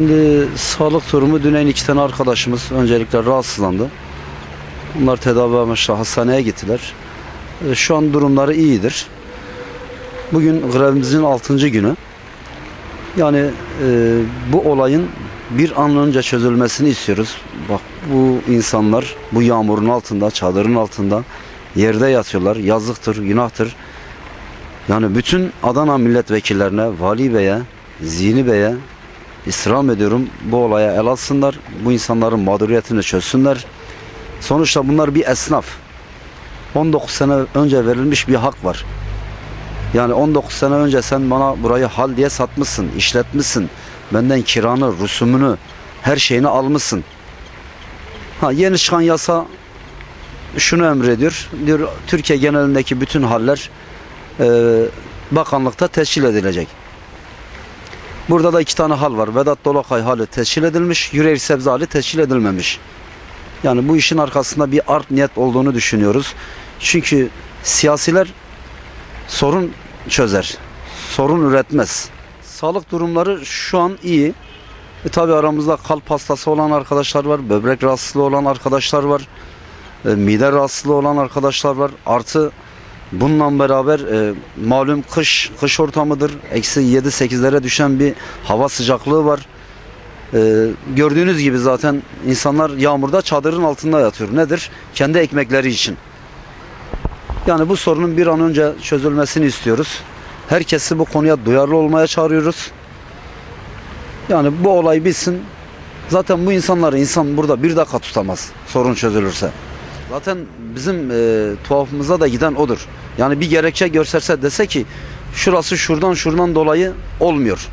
Şimdi sağlık durumu dün iki tane arkadaşımız öncelikle rahatsızlandı. Bunlar tedavi amaçlı hastaneye gittiler. E, Şu an durumları iyidir. Bugün grevimizin 6. günü. Yani e, bu olayın bir an önce çözülmesini istiyoruz. Bak bu insanlar bu yağmurun altında, çadırın altında yerde yatıyorlar. Yazıktır, günahtır. Yani bütün Adana milletvekillerine, Vali Bey'e, Zihni Bey'e istirham ediyorum bu olaya el alsınlar. Bu insanların mağduriyetini çözsünler. Sonuçta bunlar bir esnaf. 19 sene önce verilmiş bir hak var. Yani 19 sene önce sen bana burayı hal diye satmışsın, işletmişsin. Benden kiranı, rusumunu, her şeyini almışsın. Ha yeni çıkan yasa şunu emrediyor. Diyor Türkiye genelindeki bütün haller e, bakanlıkta teşkil edilecek. Burada da iki tane hal var. Vedat Dolakay hali teşkil edilmiş, Yüreğir Sebze hali teşkil edilmemiş. Yani bu işin arkasında bir art niyet olduğunu düşünüyoruz. Çünkü siyasiler sorun çözer. Sorun üretmez. Sağlık durumları şu an iyi. E tabi aramızda kalp hastası olan arkadaşlar var, böbrek rahatsızlığı olan arkadaşlar var, e, mide rahatsızlığı olan arkadaşlar var. Artı bununla beraber e, malum kış kış ortamıdır. Eksi 7-8'lere düşen bir hava sıcaklığı var. E, gördüğünüz gibi zaten insanlar yağmurda çadırın altında yatıyor. Nedir? Kendi ekmekleri için. Yani bu sorunun bir an önce çözülmesini istiyoruz. Herkesi bu konuya duyarlı olmaya çağırıyoruz. Yani bu olay bitsin. Zaten bu insanları insan burada bir dakika tutamaz sorun çözülürse. Zaten bizim e, tuhafımıza da giden odur. Yani bir gerekçe gösterse dese ki şurası şuradan şuradan dolayı olmuyor.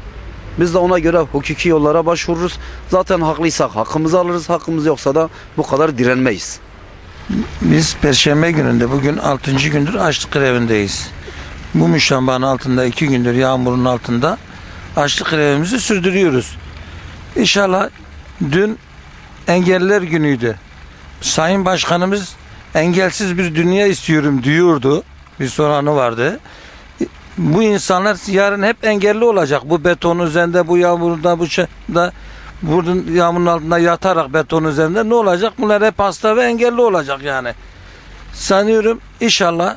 Biz de ona göre hukuki yollara başvururuz. Zaten haklıysak hakkımızı alırız. Hakkımız yoksa da bu kadar direnmeyiz. Biz Perşembe gününde bugün 6. gündür açlık grevindeyiz. Bu müşambanın altında 2 gündür yağmurun altında açlık grevimizi sürdürüyoruz. İnşallah dün engelliler günüydü. Sayın Başkanımız engelsiz bir dünya istiyorum diyordu. Bir soranı vardı. Bu insanlar yarın hep engelli olacak. Bu beton üzerinde, bu yağmurda, bu şeyde, bunun yağmurun altında yatarak beton üzerinde ne olacak? Bunlar hep hasta ve engelli olacak yani. Sanıyorum inşallah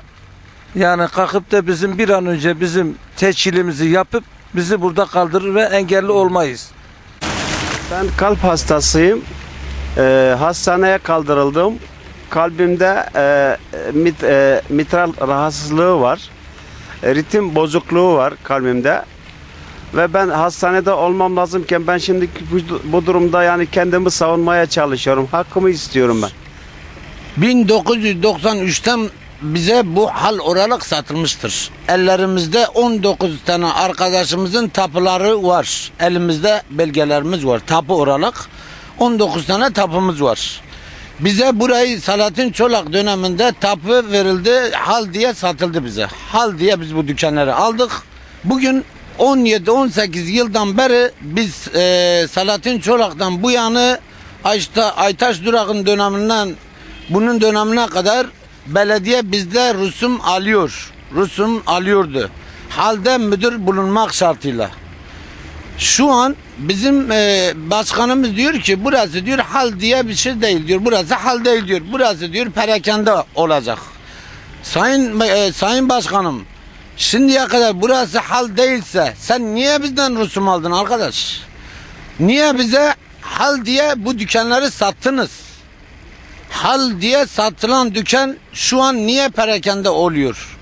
yani kalkıp da bizim bir an önce bizim teçhilimizi yapıp bizi burada kaldırır ve engelli olmayız. Ben kalp hastasıyım. Ee, hastaneye kaldırıldım. Kalbimde e, mit, e, mitral rahatsızlığı var. E, ritim bozukluğu var kalbimde. Ve ben hastanede olmam lazımken ben şimdi bu, bu durumda yani kendimi savunmaya çalışıyorum. Hakkımı istiyorum ben. 1993'ten bize bu hal olarak satılmıştır. Ellerimizde 19 tane arkadaşımızın tapuları var. Elimizde belgelerimiz var. Tapu olarak 19 tane tapumuz var. Bize burayı Salatin Çolak döneminde tapu verildi. Hal diye satıldı bize. Hal diye biz bu dükkanları aldık. Bugün 17-18 yıldan beri biz e, Salatin Çolak'tan bu yanı Ayta, Aytaş Durak'ın döneminden bunun dönemine kadar belediye bizde rusum alıyor. Rusum alıyordu. Halde müdür bulunmak şartıyla. Şu an bizim e, başkanımız diyor ki burası diyor hal diye bir şey değil diyor. Burası hal değil diyor. Burası diyor perakende olacak. Sayın e, Sayın Başkanım şimdiye kadar burası hal değilse sen niye bizden rusum aldın arkadaş? Niye bize hal diye bu dükkanları sattınız? Hal diye satılan dükkan şu an niye perakende oluyor?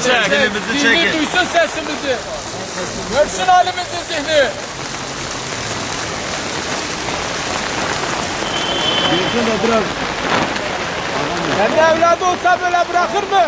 Zihnimizi Zihni duysun sesimizi. Görsün halimizi zihni. Kendi evladı olsa böyle bırakır mı?